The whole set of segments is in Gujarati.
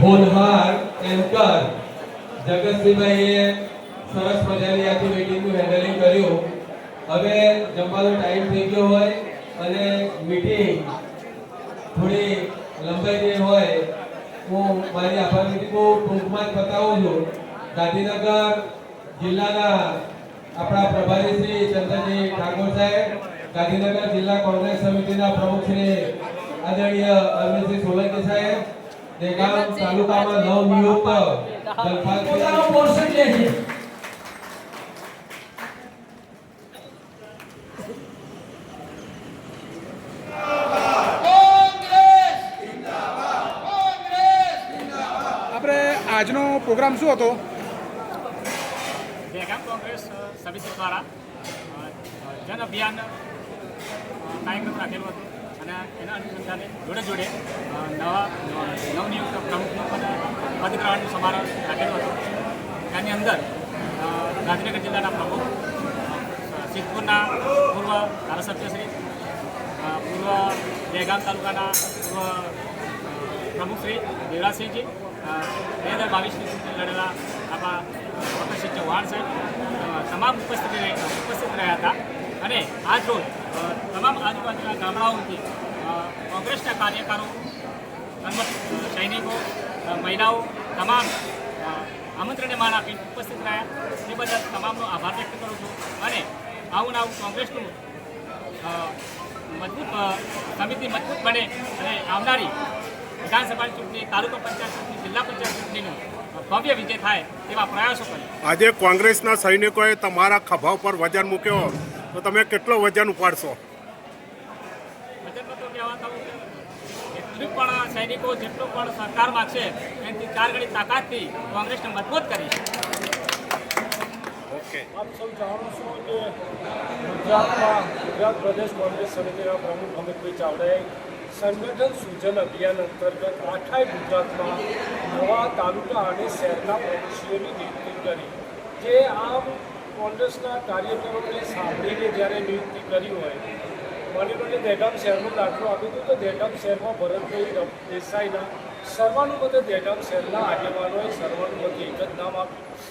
હોનહાર એન્કર જગતસિંહભાઈએ સરસ મજાની આખી મીટિંગનું હેન્ડલિંગ કર્યું. હવે જમવાનો ટાઈમ થઈ ગયો હોય અને મીટિંગ થોડી લંબાઈ ગઈ હોય, હું મારી આભાર મીટિંગ ટૂંકમાં જ બતાવું છું. ગાંધીનગર જિલ્લાના આપણા પ્રભારી શ્રી ચંદ્રજી ઠાકોર સાહેબ, ગાંધીનગર જિલ્લા કોંગ્રેસ સમિતિના પ્રમુખ શ્રી આદરણીય અરવિંદસિંહ સોલંકી સાહેબ દેગામ તાલુકામાં નવનિયુક્ત જલપાલસિંહ પોતાનો પોર્શન લે છે. આપણે આજનો પ્રોગ્રામ શું હતો? દહેગામ કોંગ્રેસ સમિતિ દ્વારા જન અભિયાન કાર્યક્રમ રાખેલો હતો. અને એના અનુસંધાને જોડે જોડે નવા, નવ- નવનિયુક્ત પ્રમુખનો પણ પદગ્રહણ સમારોહ રાખેલો હતો. તેની અંદર ગાંધીનગર જિલ્લાના પ્રમુખ સિદ્ધપુરના પૂર્વ ધારાસભ્ય શ્રી પૂર્વ દહેગામ તાલુકાના પૂર્વ પ્રમુખ શ્રી દેવરાજસિંહજી બે હજાર બાવીસની ચૂંટણી લડેલા આપણા ડૉક્ટર ચૌહાણ સાહેબ તમામ ઉપસ્થિત ઉપસ્થિત રહ્યા હતા. અને આજ રોજ તમામ આજુબાજુના ગામડાઓથી કોંગ્રેસના કાર્યકરો સૈનિકો મહિલાઓ, તમામ આમંત્રણને માન આપી ઉપસ્થિત રહ્યા. તે બદલ તમામનો આભાર વ્યક્ત કરું છું અને આવું આવું કોંગ્રેસનું મજબૂત સમિતિ મજબૂત બને અને આવનારી વિધાનસભાની ચૂંટણી, તાલુકા પંચાયત ચૂંટણી, જિલ્લા પંચાયત ચૂંટણીનો ભવ્ય વિજય થાય તેવા પ્રયાસો કરે આજે કોંગ્રેસના સૈનિકોએ તમારા ખભા ઉપર વજન મૂક્યો. તો તમે કેટલો વજન ઉપાડશો? પણ સૈનિકો જેટલું પણ સરકાર માગશે એનાથી ચાર ગણી તાકાતથી કોંગ્રેસને મજબૂત કરી ઓકે. આપ સૌ જાણો છો કે ગુજરાતમાં ગુજરાત પ્રદેશ કોંગ્રેસ સમિતિના પ્રમુખ અમિતભાઈ ચાવડાએ સંગઠન સૂચન અભિયાન અંતર્ગત આખાય ગુજરાતમાં નવા તાલુકા અને શહેરના પ્રદેશીઓની નિયુક્તિ કરી જે આમ કોંગ્રેસના કાર્યકરોને સાંભળીને જ્યારે નિયુક્તિ કરી હોય માની લો કે દહેગામ શહેરનો દાખલો આપ્યો હતો તો દહેગામ શહેરમાં ભરતભાઈ દેસાઈના સર્વાનુમતે દહેગામ શહેરના આગેવાનોએ સર્વાનુમતે એક જ નામ આપ્યું.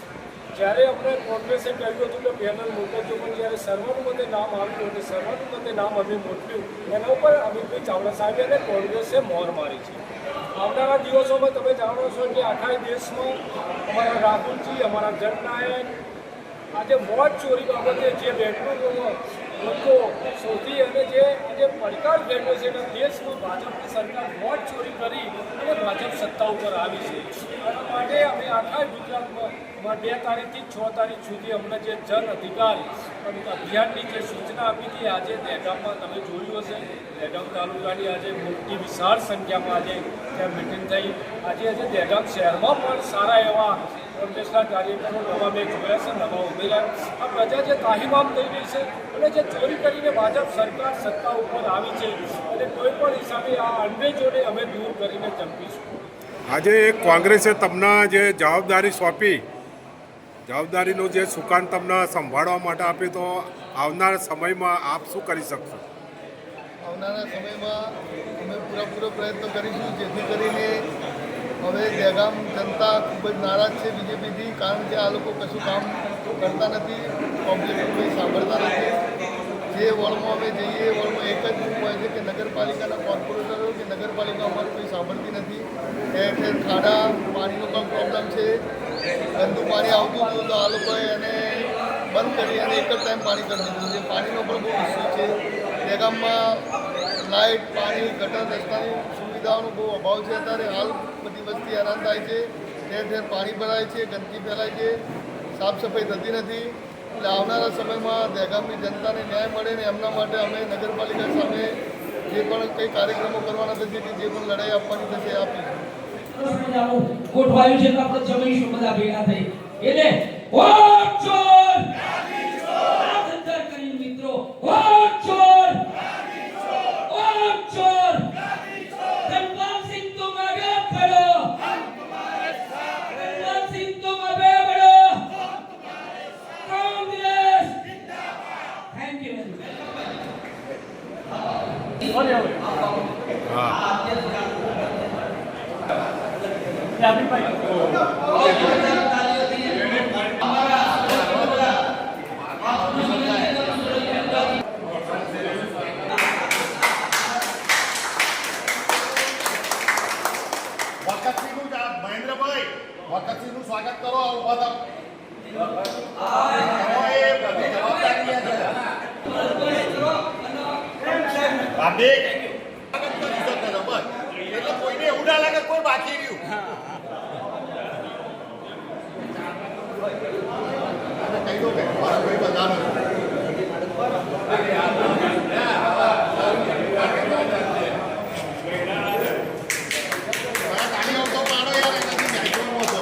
જ્યારે આપણે કોંગ્રેસે કહ્યું હતું કે પેનલ મોકલજો પણ જ્યારે સર્વાનુમતે નામ આવ્યું અને સર્વાનુમતે નામ અમે મોકલ્યું એના ઉપર અમિતભાઈ ચાવડા સાહેબે અને કોંગ્રેસે મોર મારી છે. આવનારા દિવસોમાં તમે જાણો છો કે આખા દેશમાં અમારા રાહુલજી, અમારા જનનાયક આજે મોત ચોરી બાબતે જે બેંકનો લોકો શોધી અને જે આજે પડકાર બેઠો છે અને દેશમાં ભાજપની સરકાર મોત ચોરી કરી અને ભાજપ સત્તા ઉપર આવી છે. એના માટે અમે આખા ગુજરાતમાં બે તારીખથી છ તારીખ સુધી અમને જે જન અધિકાર અને અભિયાનની જે સૂચના આપી હતી, આજે દહેગામમાં તમે જોયું હશે, દહેગામ તાલુકાની આજે મોટી વિશાળ સંખ્યામાં આજે ત્યાં મિટિંગ થઈ. આજે આજે દહેગામ શહેરમાં પણ સારા એવા કોંગ્રેસના કાર્યકરો નવા મેં જોયા છે નવા ઉમેરા આ પ્રજા જે તાહીમામ થઈ રહી છે અને જે ચોરી કરીને ભાજપ સરકાર સત્તા ઉપર આવી છે અને કોઈ પણ હિસાબે આ અંગ્રેજોને અમે દૂર કરીને ચંપીશું. આજે કોંગ્રેસે તમને જે જવાબદારી સોંપી જવાબદારીનું જે સુકાન તમને સંભાળવા માટે આપ્યું તો આવનારા સમયમાં આપ શું કરી શકશો? આવનારા સમયમાં અમે પૂરેપૂરો પ્રયત્ન કરીશું જેથી કરીને હવે દહેગામ જનતા ખૂબ જ નારાજ છે બીજેપીથી, કારણ કે આ લોકો કશું કામ કરતા નથી પબ્લિકનું કંઈ સાંભળતા નથી. જે વોર્ડમાં અમે જઈએ, એ વોર્ડમાં એક જ હોય છે કે નગરપાલિકાના કોર્પોરેટરો કે નગરપાલિકા અમારું કોઈ સાંભળતી નથી. ઠેર ઠેર ખાડા, પાણીનો પણ પ્રોબ્લેમ છે. ગંદુ પાણી આવતું હતું તો આ લોકોએ એને બંધ કરી અને એક જ ટાઈમ પાણી કરી દીધું. છે પાણીનો પણ બહુ ઇસ્યુ છે. દહેગામમાં લાઇટ, પાણી, ગટર રસ્તાની સુવિધાઓનો બહુ અભાવ છે અત્યારે. હાલ બધી વસ્તી હેરાન થાય છે. ઠેર ઠેર પાણી ભરાય છે, ગંદકી ફેલાય છે. સાફ સફાઈ થતી નથી. એટલે આવનારા સમયમાં દહેગામની જનતાને ન્યાય મળે ને એમના માટે અમે નગરપાલિકા સામે જે પણ કંઈ કાર્યક્રમો કરવાના થશે કે જે પણ લડાઈ આપવાની થશે એ સરસ ગોઠવાયું છે તો આપણે જમીશું બધા ભેગા થઈ એટલે વોટ ચોર હાથ અંદર કરીને મિત્રો વોટ ચોર વોટ ચોર ધનપાલસિંહ તુમ આગે ખડો ધનપાલસિંહ તુમ આગે બઢો કોંગ્રેસ થેન્ક યુ હા વખતસિંહનું મહેન્દ્રભાઈ વખતસિંહનું સ્વાગત કરો આ ઊભા બસ. એટલે કોઈને એવું ના લાગે કોઈ બાકી રહ્યું અને કહી દો કે મારા ભાઈ બધાનો મારા તાળીઓ તો પાડો યાર એનાથી જાગ્યો હતો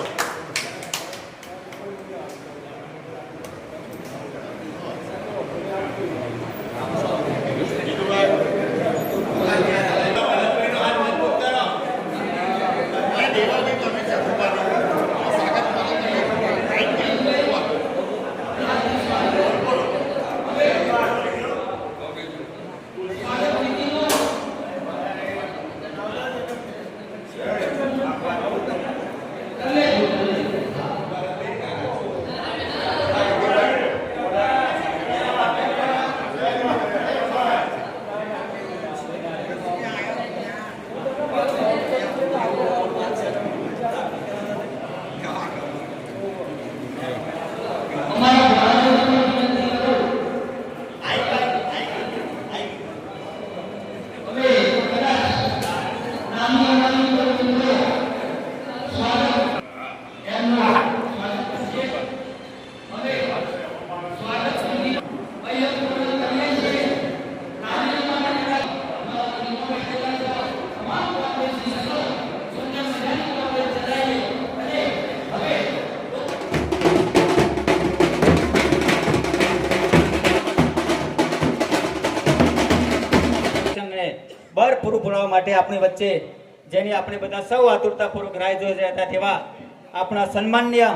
દેવાભાઈ તમે માટે આપણી વચ્ચે જેની આપણે બધા સૌ આતુરતાપૂર્વક રાહ જોઈ રહ્યા હતા તેવા આપણા સન્માન્ય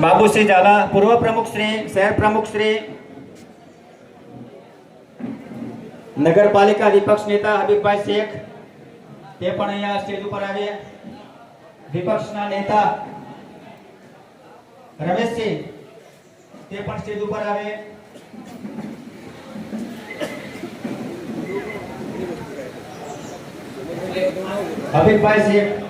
બાબુશ્રી ઝાલા, પૂર્વ પ્રમુખ શ્રી, શહેર પ્રમુખ શ્રી, નગરપાલિકા વિપક્ષ નેતા હબીબભાઈ શેખ, તે પણ અહીંયા સ્ટેજ ઉપર આવે વિપક્ષના નેતા રમેશજી તે પણ સ્ટેજ ઉપર આવે. હબીબભાઈ શેખ